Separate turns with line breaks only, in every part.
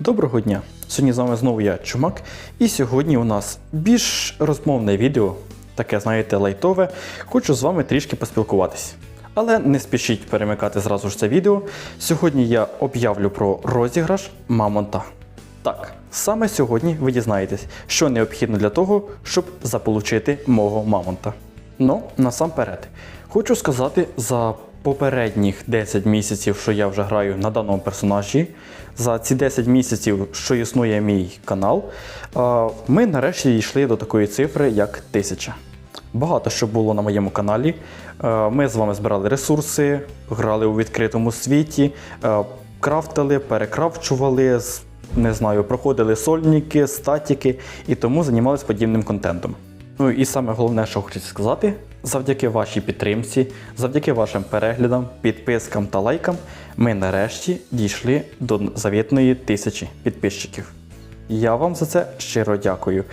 Доброго дня! Сьогодні з вами знову я Чумак, і сьогодні у нас більш розмовне відео, таке, знаєте, лайтове. Хочу з вами трішки поспілкуватись. Але не спішіть перемикати зразу ж це відео. Сьогодні я об'явлю про розіграш Мамонта. Так, саме сьогодні ви дізнаєтесь, що необхідно для того, щоб заполучити мого мамонта. Ну, насамперед, хочу сказати за попередніх 10 місяців, що я вже граю на даному персонажі. За ці 10 місяців, що існує мій канал, ми нарешті дійшли до такої цифри, як 1000. Багато що було на моєму каналі. Е, Ми з вами збирали ресурси, грали у відкритому світі, е, крафтили, перекрафчували, не знаю, проходили сольники, статіки і тому займалися подібним контентом. Ну і саме головне, що хочу сказати, завдяки вашій підтримці, завдяки вашим переглядам, підпискам та лайкам, ми нарешті дійшли до завітної тисячі підписчиків. Я вам за це щиро дякую.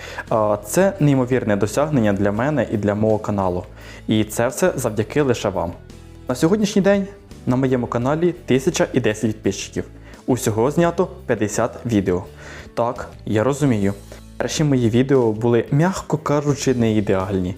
Це неймовірне досягнення для мене і для мого каналу. І це все завдяки лише вам. На сьогоднішній день на моєму каналі 1010 підписчиків. Усього знято 50 відео. Так, я розумію. Перші мої відео були, м'яко кажучи, не ідеальні.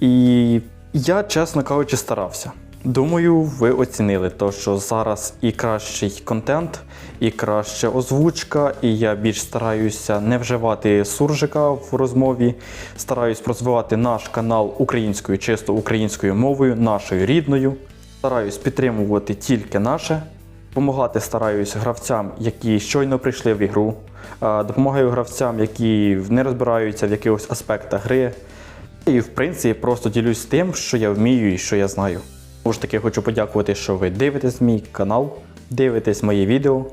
І я, чесно кажучи, старався. Думаю, ви оцінили то, що зараз і кращий контент, і краща озвучка, і я більш стараюся не вживати суржика в розмові. Стараюсь розвивати наш канал українською, чисто українською мовою, нашою рідною. Стараюсь підтримувати тільки наше. Допомагати стараюсь гравцям, які щойно прийшли в ігру. Е, Допомагаю гравцям, які не розбираються в якихось аспектах гри. І в принципі просто ділюсь тим, що я вмію і що я знаю. Знову ж таки, хочу подякувати, що ви дивитесь мій канал, дивитесь мої відео,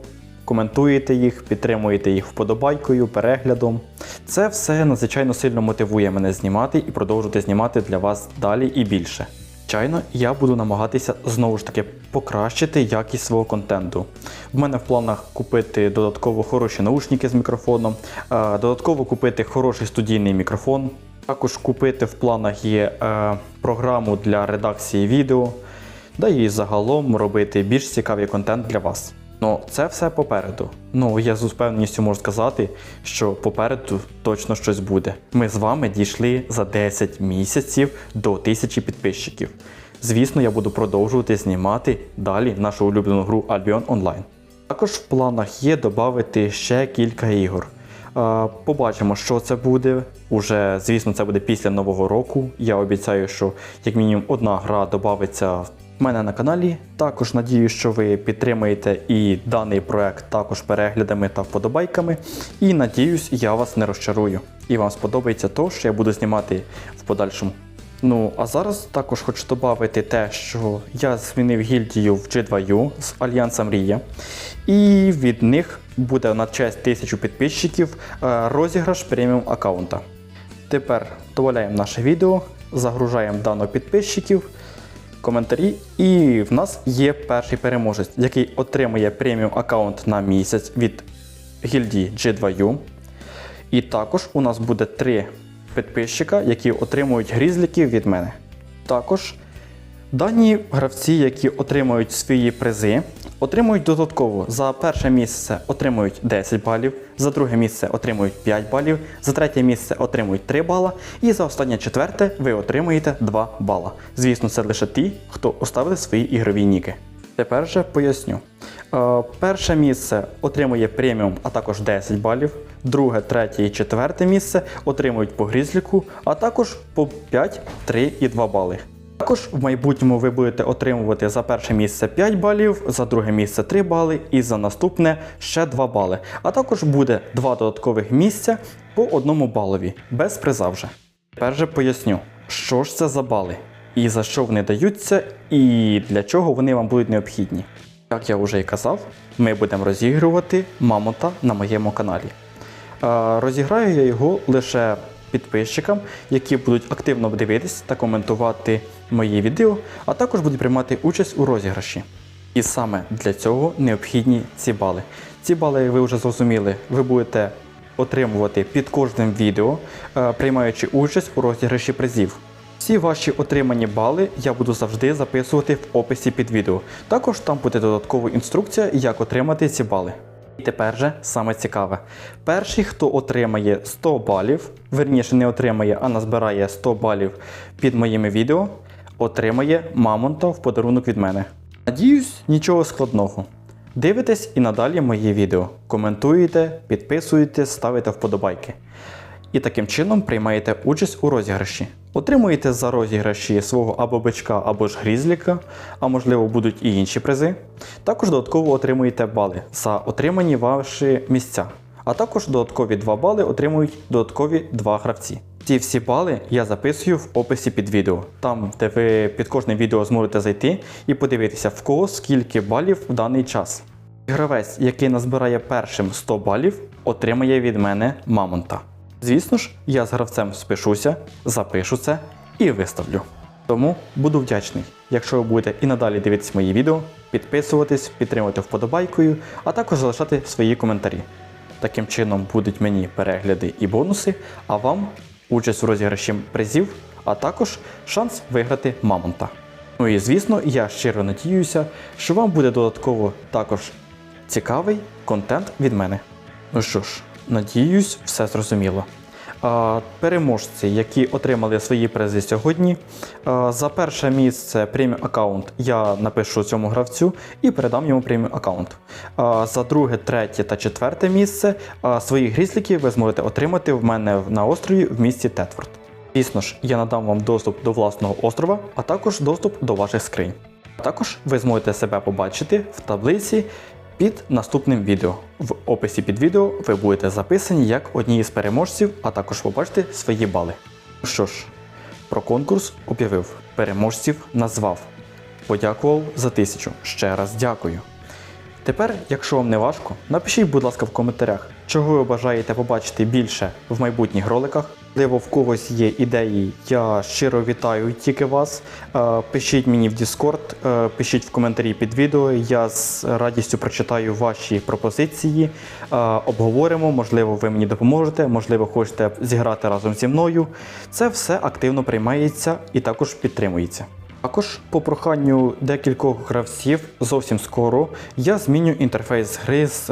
коментуєте їх, підтримуєте їх вподобайкою, переглядом. Це все надзвичайно сильно мотивує мене знімати і продовжувати знімати для вас далі і більше. Звичайно, я буду намагатися знову ж таки покращити якість свого контенту. В мене в планах купити додатково хороші наушники з мікрофоном, е, додатково купити хороший студійний мікрофон. Також купити в планах є е, програму для редакції відео, да і загалом робити більш цікавий контент для вас. Ну, це все попереду. Ну, я з впевненістю можу сказати, що попереду точно щось буде. Ми з вами дійшли за 10 місяців до 1000 підписчиків. Звісно, я буду продовжувати знімати далі нашу улюблену гру Albion Online. Також в планах є додати ще кілька ігор. Побачимо, що це буде. Уже, звісно, це буде після Нового року. Я обіцяю, що як мінімум одна гра додається в мене на каналі. Також надію, що ви підтримаєте і даний проект також переглядами та вподобайками. І надіюсь, я вас не розчарую. І вам сподобається то, що я буду знімати в подальшому. Ну, а зараз також хочу додати те, що я змінив гільдію в G2U з Альянса Мрія. І від них буде на честь тисячу підписчиків е, розіграш преміум аккаунта. Тепер додаємо наше відео, загружаємо даних підписчиків, коментарі, і в нас є перший переможець, який отримує преміум аккаунт на місяць від гільдії G2U. І також у нас буде три підписчика, які отримують грізліків від мене. Також дані гравці, які отримують свої призи, отримують додатково за перше місце отримують 10 балів, за друге місце отримують 5 балів, за третє місце отримують 3 бала, і за останнє четверте ви отримуєте 2 бала. Звісно, це лише ті, хто оставили свої ігрові ніки. Тепер же поясню. Е, перше місце отримує преміум, а також 10 балів. Друге, третє і четверте місце отримують по грізліку, а також по 5, 3 і 2 бали. Також в майбутньому ви будете отримувати за перше місце 5 балів, за друге місце 3 бали і за наступне ще 2 бали. А також буде 2 додаткових місця по одному балові, без приза вже. Тепер же поясню, що ж це за бали, і за що вони даються, і для чого вони вам будуть необхідні. Як я вже і казав, ми будемо розігрувати мамонта на моєму каналі. Розіграю я його лише підписчикам, які будуть активно дивитись та коментувати мої відео, а також будуть приймати участь у розіграші. І саме для цього необхідні ці бали. Ці бали, ви вже зрозуміли, ви будете отримувати під кожним відео, е, приймаючи участь у розіграші призів. Всі ваші отримані бали я буду завжди записувати в описі під відео. Також там буде додаткова інструкція, як отримати ці бали. І тепер же саме цікаве. Перший, хто отримає 100 балів, верніше не отримає, а назбирає 100 балів під моїми відео, отримає мамонта в подарунок від мене. Надіюсь, нічого складного. Дивитесь і надалі мої відео, коментуєте, підписуєте, ставите вподобайки. І таким чином приймаєте участь у розіграші. Отримуєте за розіграші свого або бичка, або ж грізліка, а можливо будуть і інші призи. Також додатково отримуєте бали за отримані ваші місця. А також додаткові 2 бали отримують додаткові 2 гравці. Ці всі бали я записую в описі під відео, там, де ви під кожне відео зможете зайти і подивитися, в кого скільки балів в даний час. Гравець, який назбирає першим 100 балів, отримає від мене мамонта. Звісно ж, я з гравцем спишуся, запишу це і виставлю. Тому буду вдячний, якщо ви будете і надалі дивитися мої відео, підписуватись, підтримувати вподобайкою, а також залишати свої коментарі. Таким чином будуть мені перегляди і бонуси, а вам участь у розіграші призів, а також шанс виграти мамонта. Ну і звісно, я щиро надіюся, що вам буде додатково також цікавий контент від мене. Ну що ж, надіюсь, все зрозуміло. Переможці, які отримали свої призи сьогодні. за перше місце преміум аккаунт я напишу цьому гравцю і передам йому преміум аккаунт. За друге, третє та четверте місце свої грізліки ви зможете отримати в мене на острові в місті Тетфорд. Звісно ж, я надам вам доступ до власного острова, а також доступ до ваших скринь. Також ви зможете себе побачити в таблиці під наступним відео. В описі під відео ви будете записані як одні із переможців, а також побачите свої бали. Що ж, про конкурс об'явив, переможців назвав. Подякував за тисячу. Ще раз дякую. Тепер, якщо вам не важко, напишіть, будь ласка, в коментарях, чого ви бажаєте побачити більше в майбутніх роликах. Можливо, в когось є ідеї, я щиро вітаю тільки вас. Е, Пишіть мені в Discord, е, пишіть в коментарі під відео. Я з радістю прочитаю ваші пропозиції, е, обговоримо. Можливо, ви мені допоможете, можливо, хочете зіграти разом зі мною. Це все активно приймається і також підтримується. Також по проханню декількох гравців зовсім скоро я зміню інтерфейс гри з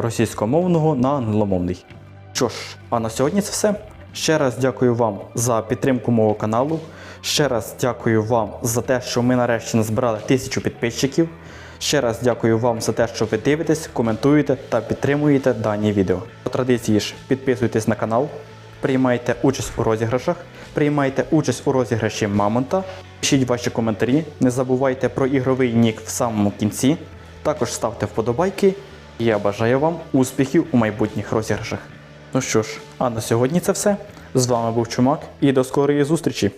російськомовного на англомовний. Що ж, а на сьогодні це все. Ще раз дякую вам за підтримку мого каналу. Ще раз дякую вам за те, що ми нарешті назбирали тисячу підписчиків. Ще раз дякую вам за те, що ви дивитесь, коментуєте та підтримуєте дані відео. По традиції ж підписуйтесь на канал, приймайте участь у розіграшах, приймайте участь у розіграші Мамонта, пишіть ваші коментарі, не забувайте про ігровий нік в самому кінці. Також ставте вподобайки. Я бажаю вам успіхів у майбутніх розіграшах. Ну що ж, а на сьогодні це все. З вами був Чумак і до скорої зустрічі!